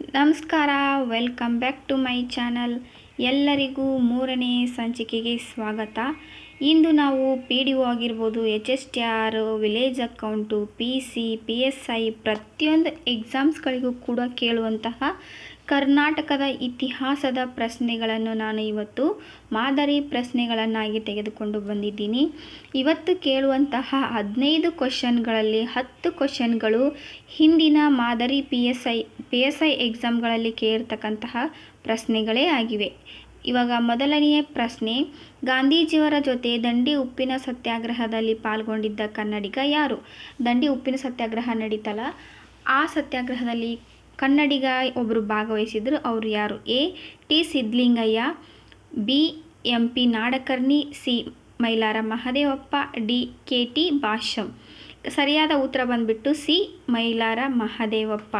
ನಮಸ್ಕಾರ, welcome back to my channel. ಎಲ್ಲರಿಗೂ ಮೂರನೇ ಸಂಚಿಕೆಗೆ ಸ್ವಾಗತ. ಇಂದು ನಾವು ಪಿ ಡಿ ಒ ಆಗಿರ್ಬೋದು, H S T R, village account, P C, P S I ಪ್ರತಿಯೊಂದು ಎಕ್ಸಾಮ್ಸ್ಗಳಿಗೂ ಕೂಡ ಕೇಳುವಂತಹ ಕರ್ನಾಟಕದ ಇತಿಹಾಸದ ಪ್ರಶ್ನೆಗಳನ್ನು ನಾನು ಇವತ್ತು ಮಾದರಿ ಪ್ರಶ್ನೆಗಳನ್ನಾಗಿ ತೆಗೆದುಕೊಂಡು ಬಂದಿದ್ದೀನಿ. ಇವತ್ತು ಕೇಳುವಂತಹ ಹದಿನೈದು ಕ್ವಶನ್ಗಳಲ್ಲಿ ಹತ್ತು ಕ್ವಶನ್ಗಳು ಹಿಂದಿನ ಮಾದರಿ P S I P S I ಎಕ್ಸಾಮ್ಗಳಲ್ಲಿ ಕೇಳಿರ್ತಕ್ಕಂತಹ ಪ್ರಶ್ನೆಗಳೇ ಆಗಿವೆ. ಇವಾಗ ಮೊದಲನೆಯ ಪ್ರಶ್ನೆ, ಗಾಂಧೀಜಿಯವರ ಜೊತೆ ದಂಡಿ ಉಪ್ಪಿನ ಸತ್ಯಾಗ್ರಹದಲ್ಲಿ ಪಾಲ್ಗೊಂಡಿದ್ದ ಕನ್ನಡಿಗ ಯಾರು? ದಂಡಿ ಉಪ್ಪಿನ ಸತ್ಯಾಗ್ರಹ ನಡೀತಲ್ಲ, ಆ ಸತ್ಯಾಗ್ರಹದಲ್ಲಿ ಕನ್ನಡಿಗ ಒಬ್ಬರು ಭಾಗವಹಿಸಿದ್ರು, ಅವರು ಯಾರು? A. T. Siddalingaiah B. M. P. Nadkarni, C. Mailara Mahadevappa D. K. T. Bhasham ಸರಿಯಾದ ಉತ್ತರ ಬಂದ್ಬಿಟ್ಟು ಸಿ. ಮೈಲಾರ ಮಹದೇವಪ್ಪ.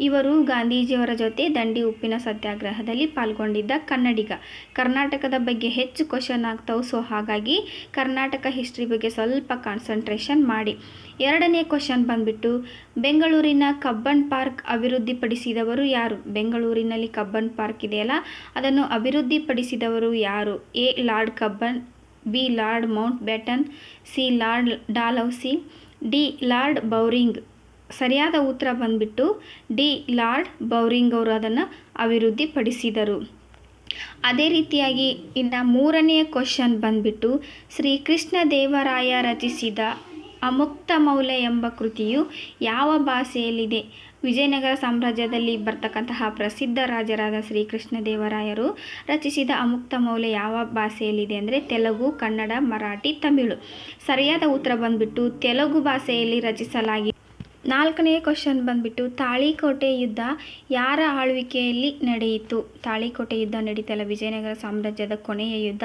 ಇವರು ಗಾಂಧೀಜಿಯವರ ಜೊತೆ ದಂಡಿ ಉಪ್ಪಿನ ಸತ್ಯಾಗ್ರಹದಲ್ಲಿ ಪಾಲ್ಗೊಂಡಿದ್ದ ಕನ್ನಡಿಗ. ಕರ್ನಾಟಕದ ಬಗ್ಗೆ ಹೆಚ್ಚು ಕ್ವಶನ್ ಆಗ್ತಾವೆ ಸೊ ಹಾಗಾಗಿ ಕರ್ನಾಟಕ ಹಿಸ್ಟ್ರಿ ಬಗ್ಗೆ ಸ್ವಲ್ಪ ಕಾನ್ಸಂಟ್ರೇಷನ್ ಮಾಡಿ. ಎರಡನೇ ಕ್ವಶನ್ ಬಂದ್ಬಿಟ್ಟು, ಬೆಂಗಳೂರಿನ ಕಬ್ಬನ್ ಪಾರ್ಕ್ ಅಭಿವೃದ್ಧಿಪಡಿಸಿದವರು ಯಾರು? ಬೆಂಗಳೂರಿನಲ್ಲಿ ಕಬ್ಬನ್ ಪಾರ್ಕ್ ಇದೆಯಲ್ಲ, ಅದನ್ನು ಅಭಿವೃದ್ಧಿಪಡಿಸಿದವರು ಯಾರು? A. Lord Cubbon, B. Lord Mountbatten C. Lord Dalhousie D Lord Bowring. ಸರಿಯಾದ ಉತ್ತರ ಬಂದ್ಬಿಟ್ಟು ಡಿ ಲಾರ್ಡ್ ಬೌರಿಂಗ್ ಅವರು ಅದನ್ನು ಅಭಿವೃದ್ಧಿಪಡಿಸಿದರು. ಅದೇ ರೀತಿಯಾಗಿ ಇನ್ನು ಮೂರನೆಯ ಕ್ವಶನ್ ಬಂದ್ಬಿಟ್ಟು ಶ್ರೀಕೃಷ್ಣ ದೇವರಾಯ ರಚಿಸಿದ ಅಮುಕ್ತ ಮೌಲ್ಯ ಎಂಬ ಕೃತಿಯು ಯಾವ ಭಾಷೆಯಲ್ಲಿದೆ? ವಿಜಯನಗರ ಸಾಮ್ರಾಜ್ಯದಲ್ಲಿ ಬರ್ತಕ್ಕಂತಹ ಪ್ರಸಿದ್ಧ ರಾಜರಾದ ಶ್ರೀಕೃಷ್ಣದೇವರಾಯರು ರಚಿಸಿದ ಅಮುಕ್ತ ಮೌಲ್ಯ ಯಾವ ಭಾಷೆಯಲ್ಲಿದೆ ಅಂದರೆ ತೆಲುಗು, ಕನ್ನಡ, ಮರಾಠಿ, ತಮಿಳು. ಸರಿಯಾದ ಉತ್ತರ ಬಂದ್ಬಿಟ್ಟು ತೆಲುಗು ಭಾಷೆಯಲ್ಲಿ ರಚಿಸಲಾಗಿದೆ ನಾಲ್ಕನೇ ಕ್ವಶನ್ ಬಂದ್ಬಿಟ್ಟು ತಾಳಿಕೋಟೆ ಯುದ್ಧ ಯಾರ ಆಳ್ವಿಕೆಯಲ್ಲಿ ನಡೆಯಿತು? ತಾಳಿಕೋಟೆ ಯುದ್ಧ ನಡೀತಲ್ಲ, ವಿಜಯನಗರ ಸಾಮ್ರಾಜ್ಯದ ಕೊನೆಯ ಯುದ್ಧ.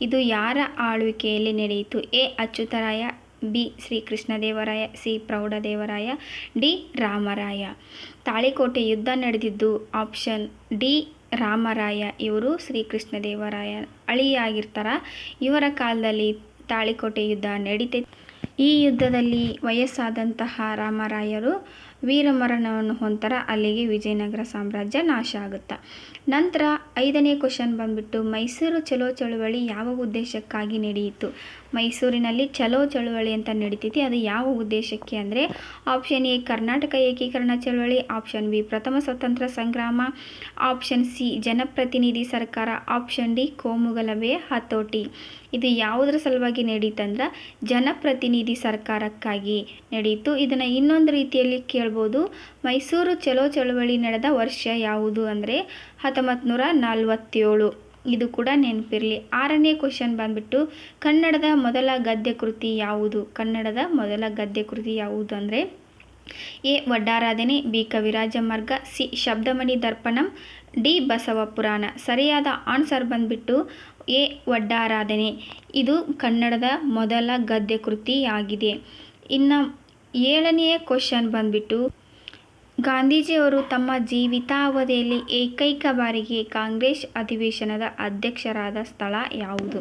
ಇದು ಯಾರ ಆಳ್ವಿಕೆಯಲ್ಲಿ ನಡೆಯಿತು? A. Achyutaraya B Srikrishnadevaraya, C Praudhadevaraya, D Ramaraya. Talikota ಯುದ್ಧ ನಡೆದಿದ್ದು, ಆಪ್ಷನ್ ಡಿ ರಾಮರಾಯ. ಇವರು ಶ್ರೀಕೃಷ್ಣದೇವರಾಯ ಅಳಿಯಾಗಿರ್ತಾರ. ಇವರ ಕಾಲದಲ್ಲಿ ತಾಳಿಕೋಟೆ ಯುದ್ಧ ನಡೀತೈತಿ ಈ ಯುದ್ಧದಲ್ಲಿ ವಯಸ್ಸಾದಂತಹ ರಾಮರಾಯರು ವೀರಮರಣವನ್ನು ಹೊಂತರ ಅಲ್ಲಿಗೆ ವಿಜಯನಗರ ಸಾಮ್ರಾಜ್ಯ ನಾಶ ಆಗುತ್ತೆ. ನಂತರ ಐದನೇ ಕ್ವಶನ್ ಬಂದ್ಬಿಟ್ಟು, ಮೈಸೂರು ಚಲೋ ಚಳುವಳಿ ಯಾವ ಉದ್ದೇಶಕ್ಕಾಗಿ ನಡೆಯಿತು? ಮೈಸೂರಿನಲ್ಲಿ ಚಲೋ ಚಳುವಳಿ ಅಂತ ನಡೀತೈತಿ, ಅದು ಯಾವ ಉದ್ದೇಶಕ್ಕೆ ಅಂದರೆ ಆಪ್ಷನ್ ಎ, ಕರ್ನಾಟಕ ಏಕೀಕರಣ ಚಳುವಳಿ ಆಪ್ಷನ್ ಬಿ, ಪ್ರಥಮ ಸ್ವತಂತ್ರ ಸಂಗ್ರಾಮ ಆಪ್ಷನ್ ಸಿ, ಜನಪ್ರತಿನಿಧಿ ಸರ್ಕಾರ ಆಪ್ಷನ್ ಡಿ ಕೋಮುಗಲಭೆ ಹತೋಟಿ. ಇದು ಯಾವುದರ ಸಲುವಾಗಿ ನಡೀತಂದ್ರೆ, ಜನಪ್ರತಿನಿಧಿ ಸರ್ಕಾರಕ್ಕಾಗಿ ನಡೆಯಿತು ಇದನ್ನು ಇನ್ನೊಂದು ರೀತಿಯಲ್ಲಿ ಕೇಳ್ಬೋದು ಮೈಸೂರು ಚಲೋ ಚಳವಳಿ ನಡೆದ ವರ್ಷ ಯಾವುದು ಅಂದರೆ ಹತ್ತೊಂಬತ್ತು ನಲ್ವತ್ತೇಳು. ಇದು ಕೂಡ ನೆನಪಿರಲಿ. ಆರನೇ ಕ್ವಶನ್ ಬಂದ್ಬಿಟ್ಟು, ಕನ್ನಡದ ಮೊದಲ ಗದ್ಯ ಕೃತಿ ಯಾವುದು? ಕನ್ನಡದ ಮೊದಲ ಗದ್ಯ ಕೃತಿ ಯಾವುದು ಅಂದರೆ, A. Vaddaradhane, B. Kavirajamarga, C. Shabdamani Darpanam, D. Basava Purana. ಸರಿಯಾದ ಆನ್ಸರ್ ಬಂದ್ಬಿಟ್ಟು, ಎ. ವಡ್ಡಾರಾಧನೆ. ಇದು ಕನ್ನಡದ ಮೊದಲ ಗದ್ಯ ಕೃತಿಯಾಗಿದೆ ಇನ್ನು ಏಳನೆಯ ಕ್ವಶನ್ ಬಂದ್ಬಿಟ್ಟು, ಗಾಂಧೀಜಿಯವರು ತಮ್ಮ ಜೀವಿತಾವಧಿಯಲ್ಲಿ ಏಕೈಕ ಬಾರಿಗೆ ಕಾಂಗ್ರೆಸ್ ಅಧಿವೇಶನದ ಅಧ್ಯಕ್ಷರಾದ ಸ್ಥಳ ಯಾವುದು?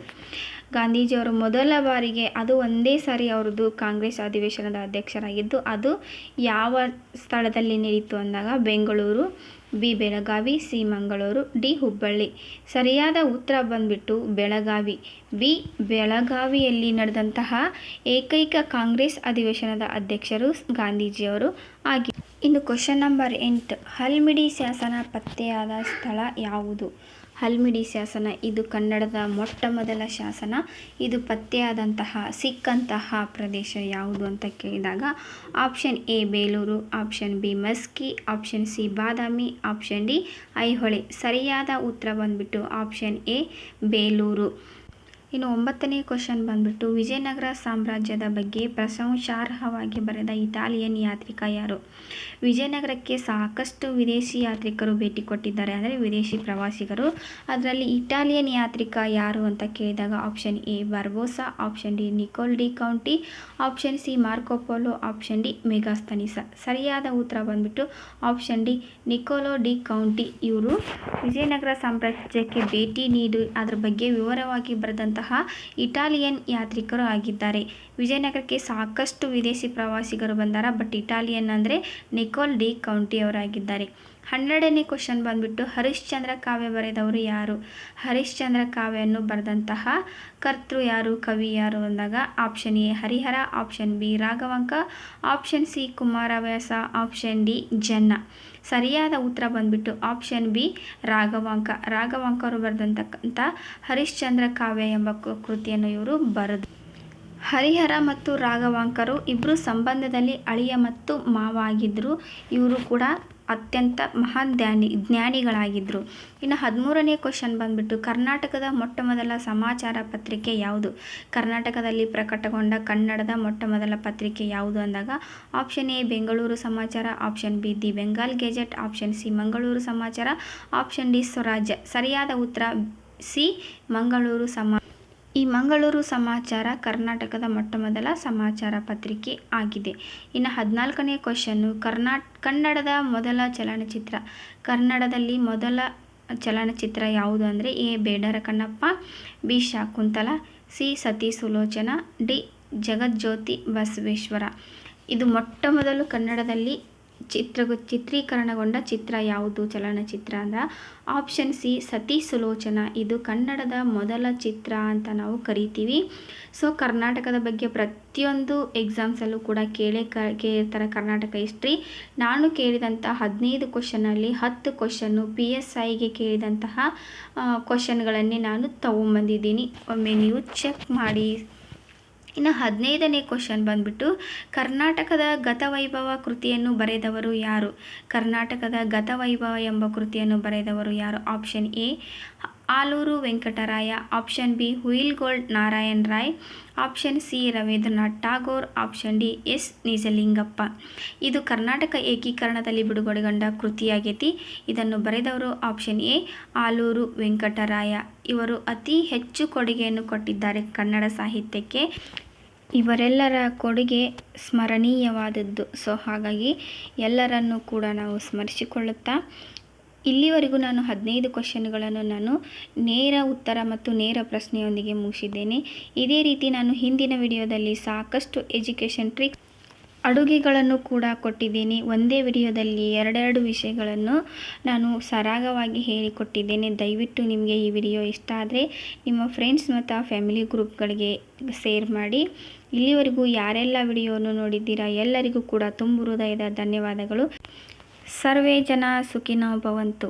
ಗಾಂಧೀಜಿಯವರು ಮೊದಲ ಬಾರಿಗೆ, ಅದು ಒಂದೇ ಸಾರಿ ಅವ್ರದ್ದು ಕಾಂಗ್ರೆಸ್ ಅಧಿವೇಶನದ ಅಧ್ಯಕ್ಷರಾಗಿದ್ದು, ಅದು ಯಾವ ಸ್ಥಳದಲ್ಲಿ ನಡೀತು ಅಂದಾಗ, Bengaluru. B Belagavi C Mangaluru D Hubballi ಸರಿಯಾದ ಉತ್ತರ ಬಂದ್ಬಿಟ್ಟು ಬೆಳಗಾವಿ. ಬಿ ಬೆಳಗಾವಿಯಲ್ಲಿ ನಡೆದಂತಹ ಏಕೈಕ ಕಾಂಗ್ರೆಸ್ ಅಧಿವೇಶನದ ಅಧ್ಯಕ್ಷರು ಗಾಂಧೀಜಿಯವರು ಆಗಿ ಇನ್ನು ಕ್ವಶನ್ ನಂಬರ್ ಎಂಟು, ಹಲ್ಮಿಡಿ ಶಾಸನ ಪತ್ತೆಯಾದ ಸ್ಥಳ ಯಾವುದು? ಹಲ್ಮಿಡಿ ಶಾಸನ, ಇದು ಕನ್ನಡದ ಮೊಟ್ಟ ಮೊದಲ ಶಾಸನ. ಇದು ಪತ್ತೆಯಾದಂತಹ ಸಿಕ್ಕಂತಹ ಪ್ರದೇಶ ಯಾವುದು ಅಂತ ಕೇಳಿದಾಗ, option A Belur, option B Maski, option C Badami, option D Aihole. ಸರಿಯಾದ ಉತ್ತರ ಬಂದ್ಬಿಟ್ಟು ಆಪ್ಷನ್ ಎ ಬೇಲೂರು. ಇನ್ನು ಒಂಬತ್ತನೇ ಕ್ವಶನ್ ಬಂದ್ಬಿಟ್ಟು, ವಿಜಯನಗರ ಸಾಮ್ರಾಜ್ಯದ ಬಗ್ಗೆ ಪ್ರಶಂಸಾರ್ಹವಾಗಿ ಬರೆದ ಇಟಾಲಿಯನ್ ಯಾತ್ರಿಕ ಯಾರು? ವಿಜಯನಗರಕ್ಕೆ ಸಾಕಷ್ಟು ವಿದೇಶಿ ಯಾತ್ರಿಕರು ಭೇಟಿ ಕೊಟ್ಟಿದ್ದಾರೆ. ಅಂದರೆ ವಿದೇಶಿ ಪ್ರವಾಸಿಗರು. ಅದರಲ್ಲಿ ಇಟಾಲಿಯನ್ ಯಾತ್ರಿಕ ಯಾರು ಅಂತ ಕೇಳಿದಾಗ option A Barbosa. Option D Nicolo de Conti. Option C Marco Polo option D Megasthenes. ಸರಿಯಾದ ಉತ್ತರ ಬಂದ್ಬಿಟ್ಟು option D Nicolo de Conti. ಇವರು ವಿಜಯನಗರ ಸಾಮ್ರಾಜ್ಯಕ್ಕೆ ಭೇಟಿ ನೀಡಿ, ಅದರ ಬಗ್ಗೆ ವಿವರವಾಗಿ ಬರೆದಂತಹ ಇಟಾಲಿಯನ್ ಯಾತ್ರಿಕರು ಆಗಿದ್ದಾರೆ. ವಿಜಯನಗರಕ್ಕೆ ಸಾಕಷ್ಟು ವಿದೇಶಿ ಪ್ರವಾಸಿಗರು ಬಂದಾರ, ಬಟ್ ಇಟಾಲಿಯನ್ ಅಂದರೆ ನಿಕೋಲ್ ಡಿ ಕೌಂಟಿ ಅವರಾಗಿದ್ದಾರೆ ಹನ್ನೆರಡನೇ ಕ್ವಶನ್ ಬಂದ್ಬಿಟ್ಟು ಹರಿಶ್ಚಂದ್ರ ಕಾವ್ಯ ಬರೆದವರು ಯಾರು? ಹರಿಶ್ಚಂದ್ರ ಕಾವ್ಯವನ್ನು ಬರೆದಂತಹ ಕರ್ತೃ ಯಾರು, ಕವಿ ಯಾರು ಅಂದಾಗ option A Harihara, option B Raghavanka, option C Kumaravyasa, option D Janna. ಸರಿಯಾದ ಉತ್ತರ ಬಂದ್ಬಿಟ್ಟು ಆಪ್ಷನ್ ಬಿ ರಾಘವಾಂಕ. ರಾಘವಾಂಕರು ಬರೆದಂತಕ್ಕಂಥ ಹರಿಶ್ಚಂದ್ರ ಕಾವ್ಯ ಎಂಬ ಕೃತಿಯನ್ನು ಇವರು ಬರೆದು ಹರಿಹರ ಮತ್ತು ರಾಘವಾಂಕರು ಇಬ್ಬರು ಸಂಬಂಧದಲ್ಲಿ ಅಳಿಯ ಮತ್ತು ಮಾವ ಆಗಿದ್ದರು ಇವರು ಕೂಡ ಅತ್ಯಂತ ಮಹಾನ್ ಧ್ಯಾನಿ ಜ್ಞಾನಿಗಳಾಗಿದ್ದರು ಇನ್ನು ಹದಿಮೂರನೇ ಕ್ವಶನ್ ಬಂದ್ಬಿಟ್ಟು, ಕರ್ನಾಟಕದ ಮೊಟ್ಟ ಮೊದಲ ಸಮಾಚಾರ ಪತ್ರಿಕೆ ಯಾವುದು? ಕರ್ನಾಟಕದಲ್ಲಿ ಪ್ರಕಟಗೊಂಡ ಕನ್ನಡದ ಮೊಟ್ಟ ಮೊದಲ ಪತ್ರಿಕೆ ಯಾವುದು ಅಂದಾಗ, option A, Bengaluru Samachara, option B, the Bengal gazette, option C, Mangaluru Samachara, option D, ಸ್ವರಾಜ್ಯ. ಸರಿಯಾದ ಉತ್ತರ ಸಿ, ಮಂಗಳೂರು ಸಮಾ ಈ ಮಂಗಳೂರು ಸಮಾಚಾರ ಕರ್ನಾಟಕದ ಮೊಟ್ಟ ಮೊದಲ ಸಮಾಚಾರ ಪತ್ರಿಕೆ ಆಗಿದೆ. ಇನ್ನು ಹದಿನಾಲ್ಕನೇ ಕ್ವಶನ್ನು ಕರ್ನಾಟ, ಕನ್ನಡದ ಮೊದಲ ಚಲನಚಿತ್ರ. ಕನ್ನಡದಲ್ಲಿ ಮೊದಲ ಚಲನಚಿತ್ರ ಯಾವುದು ಅಂದರೆ A. Bedara Kannappa B. Shakuntala, C. ಸತಿ ಸುಲೋಚನ ಡಿ. ಜಗಜ್ಯೋತಿ ಬಸವೇಶ್ವರ. ಇದು ಮೊಟ್ಟ ಮೊದಲು ಕನ್ನಡದಲ್ಲಿ ಚಿತ್ರ ಚಿತ್ರೀಕರಣಗೊಂಡ ಚಿತ್ರ ಯಾವುದು? ಚಲನಚಿತ್ರ ಅಂದ್ರೆ ಆಪ್ಷನ್ ಸಿ ಸತಿ ಸುಲೋಚನ. ಇದು ಕನ್ನಡದ ಮೊದಲ ಚಿತ್ರ ಅಂತ ನಾವು ಕರಿತೀವಿ. ಸೊ, ಕರ್ನಾಟಕದ ಬಗ್ಗೆ ಪ್ರತಿಯೊಂದು ಎಕ್ಸಾಮ್ಸಲ್ಲೂ ಕೂಡ ಕೇಳೇ ಕೇಳ್ತಾರೆ ಕರ್ನಾಟಕ ಹಿಸ್ಟ್ರಿ ನಾನು ಕೇಳಿದಂಥ ಹದಿನೈದು ಕ್ವಶನಲ್ಲಿ ಹತ್ತು ಕ್ವಶನ್ನು ಪಿ ಎಸ್ ಐಗೆ ಕೇಳಿದಂತಹ ಕ್ವಶನ್ಗಳನ್ನೇ ನಾನು ತಗೊಂಬಂದಿದ್ದೀನಿ. ಒಮ್ಮೆ ನೀವು ಚೆಕ್ ಮಾಡಿ. ಇನ್ನು ಹದಿನೈದನೇ ಕ್ವಶನ್ ಬಂದ್ಬಿಟ್ಟು, ಕರ್ನಾಟಕದ ಗತವೈಭವ ಕೃತಿಯನ್ನು ಬರೆದವರು ಯಾರು? ಕರ್ನಾಟಕದ ಗತವೈಭವ ಎಂಬ ಕೃತಿಯನ್ನು ಬರೆದವರು ಯಾರು? Option A Alur Venkataraya. Option B Huilgol Narayan Rao. Option C Rabindranath Tagore option D S Nijalingappa. ಇದು ಕರ್ನಾಟಕ ಏಕೀಕರಣದಲ್ಲಿ ಬಿಡುಗಡೆಗೊಂಡ ಕೃತಿಯಾಗೈತಿ. ಇದನ್ನು ಬರೆದವರು ಆಪ್ಷನ್ ಎ ಆಲೂರು ವೆಂಕಟರಾಯ. ಇವರು ಅತಿ ಹೆಚ್ಚು ಕೊಡುಗೆಯನ್ನು ಕೊಟ್ಟಿದ್ದಾರೆ ಕನ್ನಡ ಸಾಹಿತ್ಯಕ್ಕೆ. ಇವರೆಲ್ಲರ ಕೊಡುಗೆ ಸ್ಮರಣೀಯವಾದದ್ದು. ಸೊ ಹಾಗಾಗಿ ಎಲ್ಲರನ್ನೂ ಕೂಡ ನಾವು ಸ್ಮರಿಸಿಕೊಳ್ಳುತ್ತಾ, ಇಲ್ಲಿವರೆಗೂ ನಾನು ಹದಿನೈದು ಕ್ವಶನ್ಗಳನ್ನು ನಾನು ನೇರ ಉತ್ತರ ಮತ್ತು ನೇರ ಪ್ರಶ್ನೆಯೊಂದಿಗೆ ಮುಗಿಸಿದ್ದೇನೆ. ಇದೇ ರೀತಿ ನಾನು ಹಿಂದಿನ ವಿಡಿಯೋದಲ್ಲಿ ಸಾಕಷ್ಟು ಎಜುಕೇಷನ್ ಟ್ರಿಕ್ಸ್ ಅಡುಗೆಗಳನ್ನು ಕೂಡ ಕೊಟ್ಟಿದ್ದೀನಿ. ಒಂದೇ ವಿಡಿಯೋದಲ್ಲಿ ಎರಡೆರಡು ವಿಷಯಗಳನ್ನು ನಾನು ಸರಾಗವಾಗಿ ಹೇಳಿಕೊಟ್ಟಿದ್ದೇನೆ. ದಯವಿಟ್ಟು ನಿಮಗೆ ಈ ವಿಡಿಯೋ ಇಷ್ಟ ಆದರೆ ನಿಮ್ಮ ಫ್ರೆಂಡ್ಸ್ ಮತ್ತು ಫ್ಯಾಮಿಲಿ ಗ್ರೂಪ್ಗಳಿಗೆ ಶೇರ್ ಮಾಡಿ. ಇಲ್ಲಿವರೆಗೂ ಯಾರೆಲ್ಲ ವಿಡಿಯೋವನ್ನು ನೋಡಿದ್ದೀರಾ ಎಲ್ಲರಿಗೂ ಕೂಡ ತುಂಬು ಹೃದಯದ ಧನ್ಯವಾದಗಳು. ಸರ್ವೇ ಜನ ಸುಖಿನೋ ಭವಂತು.